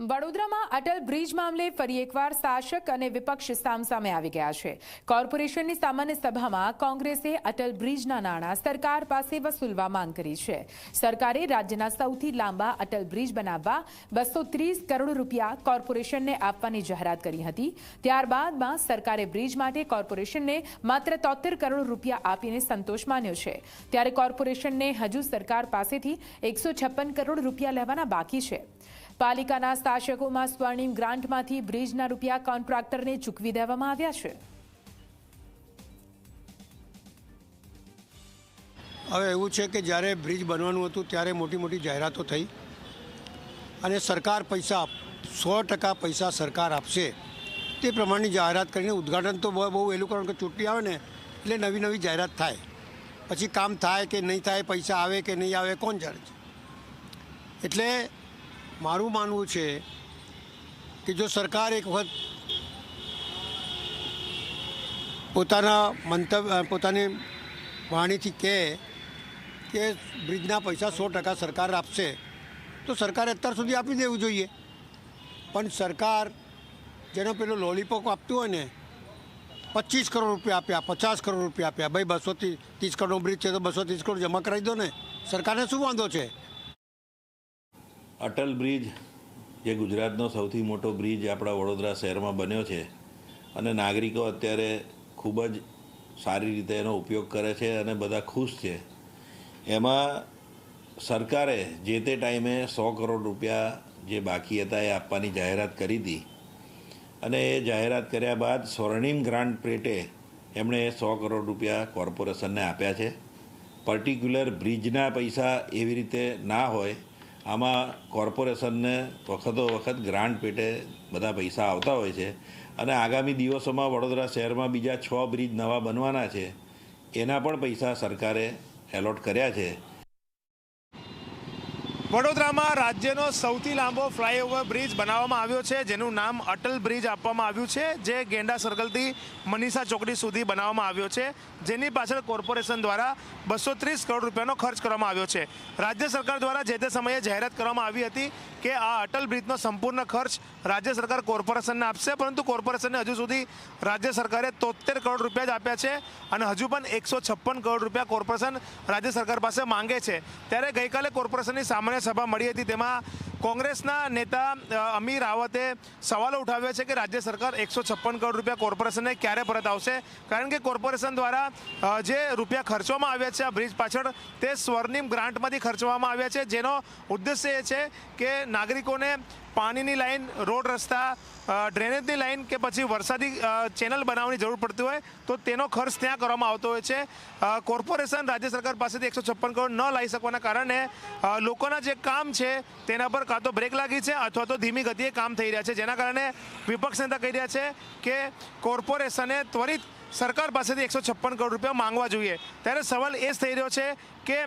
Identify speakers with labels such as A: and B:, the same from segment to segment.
A: વડોદરામાં અટલ બ્રિજ મામલે ફરી એકવાર શાસક અને વિપક્ષ સામસામે આવી ગયા છે. કોર્પોરેશનની સામાન્ય સભામાં કોંગ્રેસે અટલ બ્રિજના નાણાં સરકાર પાસે વસૂલવા માંગ કરી છે. સરકારે રાજ્યના સૌથી લાંબા અટલ બ્રિજ બનાવવા બસો કરોડ રૂપિયા કોર્પોરેશનને આપવાની જાહેરાત કરી હતી. ત્યારબાદમાં સરકારે બ્રિજ માટે કોર્પોરેશનને માત્ર તોતેર કરોડ રૂપિયા આપીને સંતોષ માન્યો છે. ત્યારે કોર્પોરેશનને હજુ સરકાર પાસેથી એકસો કરોડ રૂપિયા લેવાના બાકી છે. પાલિકાના શાસકોમાં સ્વર્ણિમ ગ્રાન્ટમાંથી બ્રિજના રૂપિયા કોન્ટ્રાક્ટરને ચૂકવી દેવામાં આવ્યા છે.
B: હવે એવું છે કે જ્યારે બ્રિજ બનવાનું હતું ત્યારે મોટી મોટી જાહેરાતો થઈ અને સરકાર પૈસા, સો ટકા પૈસા સરકાર આપશે તે પ્રમાણની જાહેરાત કરીને ઉદ્ઘાટન તો બહુ વહેલું કારણ કે ચૂંટણી આવે ને એટલે નવી નવી જાહેરાત થાય. પછી કામ થાય કે નહીં થાય, પૈસા આવે કે નહીં આવે, કોણ જાણે છે? એટલે મારું માનવું છે કે જો સરકાર એક વખત પોતાના મંતવ્ય, પોતાની વાણીથી કહે કે બ્રિજના પૈસા સો ટકા સરકાર આપશે, તો સરકારે અત્યાર સુધી આપી દેવું જોઈએ. પણ સરકાર જેનો પેલો લોલીપોપ આપતું હોય ને, પચીસ કરોડ રૂપિયા આપ્યા, પચાસ કરોડ રૂપિયા આપ્યા, ભાઈ બસો ત્રીસ કરોડનો બ્રિજ છે તો બસો ત્રીસ કરોડ જમા કરાવી દો ને. સરકારને શું વાંધો છે?
C: અટલ બ્રિજ, જે ગુજરાતનો સૌથી મોટો બ્રિજ આપણા વડોદરા શહેરમાં બન્યો છે અને નાગરિકો અત્યારે ખૂબ જ સારી રીતે એનો ઉપયોગ કરે છે અને બધા ખુશ છે. એમાં સરકારે જે તે ટાઈમે સો કરોડ રૂપિયા જે બાકી હતા એ આપવાની જાહેરાત કરી હતી અને એ જાહેરાત કર્યા બાદ સ્વર્ણિમ ગ્રાન્ટ પેટે એમણે સો કરોડ રૂપિયા કોર્પોરેશનને આપ્યા છે. પર્ટિક્યુલર બ્રિજના પૈસા એવી રીતે ના હોય આમાં કોર્પોરેશનને વખતો વખત ગ્રાન્ટ પેટે બધા પૈસા આવતા હોય છે અને આગામી દિવસોમાં વડોદરા શહેરમાં બીજા છ બ્રિજ નવા બનવાના છે, એના પણ પૈસા સરકારે એલોટ કર્યા છે.
D: વડોદરામાં રાજ્યનો સૌથી લાંબો ફ્લાયઓવર બ્રિજ બનાવવામાં આવ્યો છે, જેનું નામ અટલ બ્રિજ આપવામાં આવ્યું છે, જે ગેંડા સર્કલથી મનીષા ચોકડી સુધી બનાવવામાં આવ્યો છે, જેની પાછળ કોર્પોરેશન દ્વારા બસો ત્રીસ કરોડ રૂપિયાનો ખર્ચ કરવામાં આવ્યો છે. રાજ્ય સરકાર દ્વારા જે તે સમયે જાહેરાત કરવામાં આવી હતી કે આ અટલ બ્રિજનો સંપૂર્ણ ખર્ચ રાજ્ય સરકાર કોર્પોરેશનને આપશે, પરંતુ કોર્પોરેશનને હજુ સુધી રાજ્ય સરકારે તોતેર કરોડ રૂપિયા જ આપ્યા છે અને હજુ પણ એકસો છપ્પન કરોડ રૂપિયા કોર્પોરેશન રાજ્ય સરકાર પાસે માંગે છે. ત્યારે ગઈકાલે કોર્પોરેશનની સામાન્ય સભા મળી હતી. તેમાં કોંગ્રેસના નેતા અમીર રાવતે સવાલો ઉઠાવ્યા છે કે રાજ્ય સરકાર એકસો છપ્પન કરોડ રૂપિયા કોર્પોરેશનને ક્યારે પરત આવશે? કારણ કે કોર્પોરેશન દ્વારા જે રૂપિયા ખર્ચવામાં આવ્યા છે આ બ્રિજ પાછળ, તે સ્વર્ણિમ ગ્રાન્ટમાંથી ખર્ચવામાં આવ્યા છે. જેનો ઉદ્દેશ્ય એ છે કે નાગરિકોને પાણીની લાઈન, રોડ રસ્તા ડ્રેનેજની લાઈન કે પછી વરસાદી ચેનલ બનાવવાની જરૂર પડતી હોય, તો તેનો ખર્ચ ત્યાં કરવામાં આવતો હોય છે. કોર્પોરેશન રાજ્ય સરકાર પાસેથી એકસો છપ્પન કરોડ ન લાવી શકવાના કારણે લોકોના જે કામ છે તેના પર કાં તો બ્રેક લાગી છે અથવા તો ધીમી ગતિએ કામ થઈ રહ્યા છે. જેના કારણે વિપક્ષ નેતા કહી રહ્યા છે કે કોર્પોરેશને ત્વરિત સરકાર પાસેથી એકસો છપ્પન કરોડ રૂપિયા માંગવા જોઈએ. ત્યારે સવાલ એ જ થઈ રહ્યો છે કે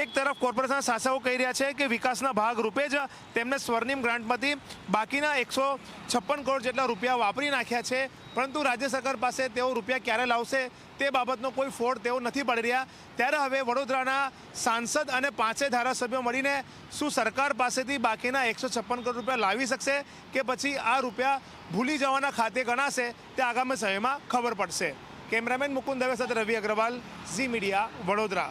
D: એક તરફ કોર્પોરેશનના શાસકો કહી રહ્યા છે કે વિકાસના ભાગ રૂપે જ તેમને સ્વર્ણિમ ગ્રાન્ટમાંથી બાકીના એકસો છપ્પન કરોડ જેટલા રૂપિયા વાપરી નાખ્યા છે. પરંતુ રાજ્ય સરકાર પાસે તેઓ રૂપિયા ક્યારે લાવશે તે બાબતનો કોઈ ફોડ તેઓ નથી પડી રહ્યા. ત્યારે હવે વડોદરાના સાંસદ અને પાંચે ધારાસભ્યો મળીને શું સરકાર પાસેથી બાકીના એકસો છપ્પન કરોડ રૂપિયા લાવી શકશે કે પછી આ રૂપિયા ભૂલી જવાના ખાતે ગણાશે તે આગામી સમયમાં ખબર પડશે. કેમેરામેન મુકુંદ દવે સાથે રવિ અગ્રવાલ, ઝી મીડિયા, વડોદરા.